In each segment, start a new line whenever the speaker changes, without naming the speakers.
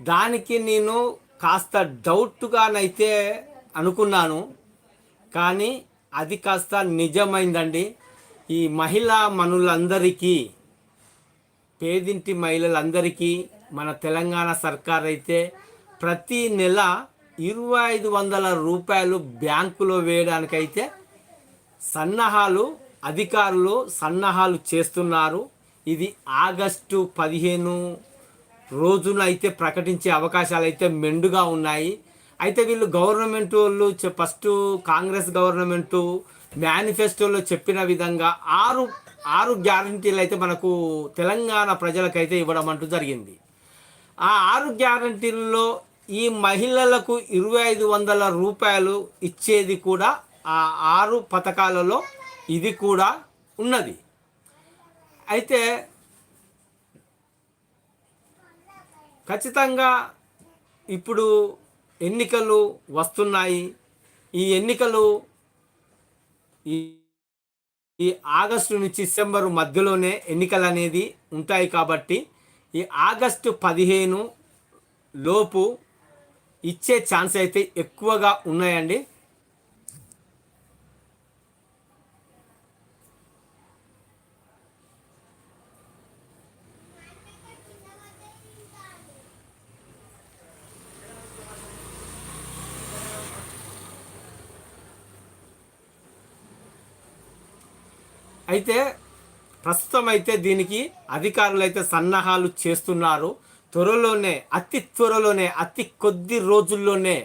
దానికి నేను కాస్త డౌట్గానైతే అనుకున్నాను. కానీ అది కాస్త నిజమైందండి. ఈ మహిళా మనులందరికీ పేదింటి మహిళలందరికీ మన తెలంగాణ సర్కార్ అయితే ప్రతి నెల ఇరవై ఐదు వందల రూపాయలు బ్యాంకులో వేయడానికైతే సన్నాహాలు అధికారులు సన్నాహాలు చేస్తున్నారు. ఇది ఆగస్టు పదిహేను రోజున అయితే ప్రకటించే అవకాశాలు అయితే మెండుగా ఉన్నాయి. అయితే వీళ్ళు గవర్నమెంట్ వాళ్ళు ఫస్ట్ కాంగ్రెస్ గవర్నమెంట్ మేనిఫెస్టోలో చెప్పిన విధంగా ఆరు ఆరు గ్యారంటీలు అయితే మనకు తెలంగాణ ప్రజలకైతే ఇవ్వడం అంటూ జరిగింది. ఆ ఆరు గ్యారంటీల్లో ఈ మహిళలకు ఇరవై ఐదు వందల రూపాయలు ఇచ్చేది కూడా ఆ ఆరు పథకాలలో ఇది కూడా ఉన్నది. అయితే ఖచ్చితంగా ఇప్పుడు ఎన్నికలు వస్తున్నాయి. ఈ ఎన్నికలు ఈ ఈ ఆగస్టు నుంచి డిసెంబర్ మధ్యలోనే ఎన్నికలు అనేది ఉంటాయి కాబట్టి ఈ ఆగస్టు పదిహేను లోపు ఇచ్చే ఛాన్స్ అయితే ఎక్కువగా ఉన్నాయండి. అయితే ప్రస్తుతం అయితే దీనికి అధికారులు అయితే సన్నాహాలు చేస్తున్నారు. త్వరలోనే అతి త్వరలోనే అతి కొద్ది రోజుల్లోనే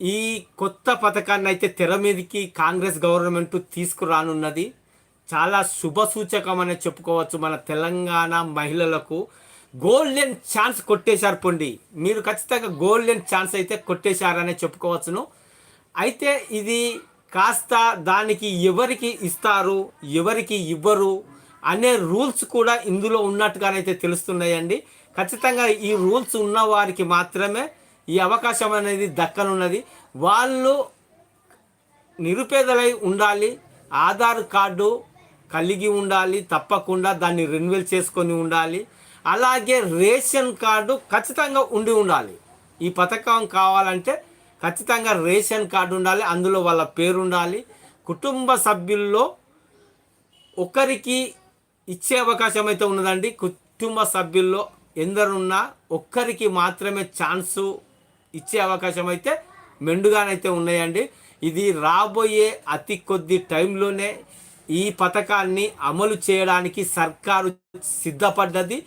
ఈ కొత్త పథకాన్ని అయితే తెర మీదకి కాంగ్రెస్ గవర్నమెంట్ తీసుకురానున్నది. చాలా శుభ సూచకమని చెప్పుకోవచ్చు మన తెలంగాణ మహిళలకు. గోల్డెన్ ఛాన్స్ కొట్టేశారు పొండి. మీరు ఖచ్చితంగా గోల్డెన్ ఛాన్స్ అయితే కొట్టేశారనే చెప్పుకోవచ్చును. అయితే ఇది కాస్త దానికి ఎవరికి ఇస్తారు ఎవరికి ఇవ్వరు అనే రూల్స్ కూడా ఇందులో ఉన్నట్టుగానైతే తెలుస్తున్నాయండి. ఖచ్చితంగా ఈ రూల్స్ ఉన్న వారికి మాత్రమే ఈ అవకాశం అనేది దక్కనున్నది. వాళ్ళు నిరుపేదలై ఉండాలి ఆధార్ కార్డు కలిగి ఉండాలి తప్పకుండా దాన్ని రెన్యువల్ చేసుకొని ఉండాలి. అలాగే రేషన్ కార్డు ఖచ్చితంగా ఉండి ఉండాలి. ఈ పథకం కావాలంటే ఖచ్చితంగా రేషన్ కార్డు ఉండాలి అందులో వాళ్ళ పేరు ఉండాలి కుటుంబ సభ్యుల్లో ఒకరికి ఇచ్చే అవకాశం అయితే ఉన్నదండి. కుటుంబ సభ్యుల్లో ఎందరున్నా ఒక్కరికి మాత్రమే ఛాన్సు ఇచ్చే అవకాశం అయితే మెండుగానైతే ఉన్నాయండి. ఇది రాబోయే అతి కొద్ది టైంలోనే ఈ పథకాన్ని అమలు చేయడానికి సర్కారు సిద్ధపడ్డది.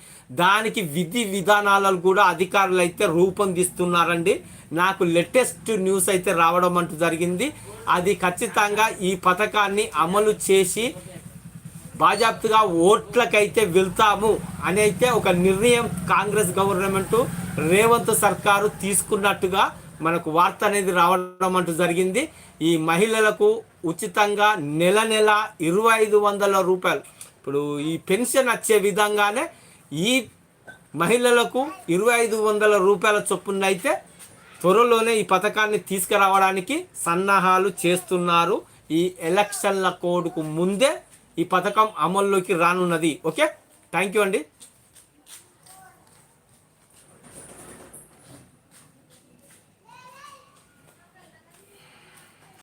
దానికి విధి విధానాలను కూడా అధికారులు అయితే రూపొందిస్తున్నారండి. నాకు లేటెస్ట్ న్యూస్ అయితే రావడం అంటూ జరిగింది. అది ఖచ్చితంగా ఈ పథకాన్ని అమలు చేసి బాజాప్తుగా ఓట్లకైతే వెళ్తాము అని అయితే ఒక నిర్ణయం కాంగ్రెస్ గవర్నమెంట్. రేవంత్ సర్కారు తీసుకున్నట్టుగా మనకు వార్త అనేది రావడం అంటూ జరిగింది. ఈ మహిళలకు ఉచితంగా నెల నెల ఇరవై ఐదు వందల రూపాయలు. ఇప్పుడు ఈ పెన్షన్ వచ్చే విధంగానే ఈ మహిళలకు ఇరవై ఐదు వందల రూపాయల చొప్పున అయితే త్వరలోనే ఈ పథకాన్ని తీసుకురావడానికి సన్నాహాలు చేస్తున్నారు. ఈ ఎలక్షన్ల కోడ్కు ముందే ఈ పథకం అమల్లోకి రానున్నది. ఓకే? థ్యాంక్ యూ అండి.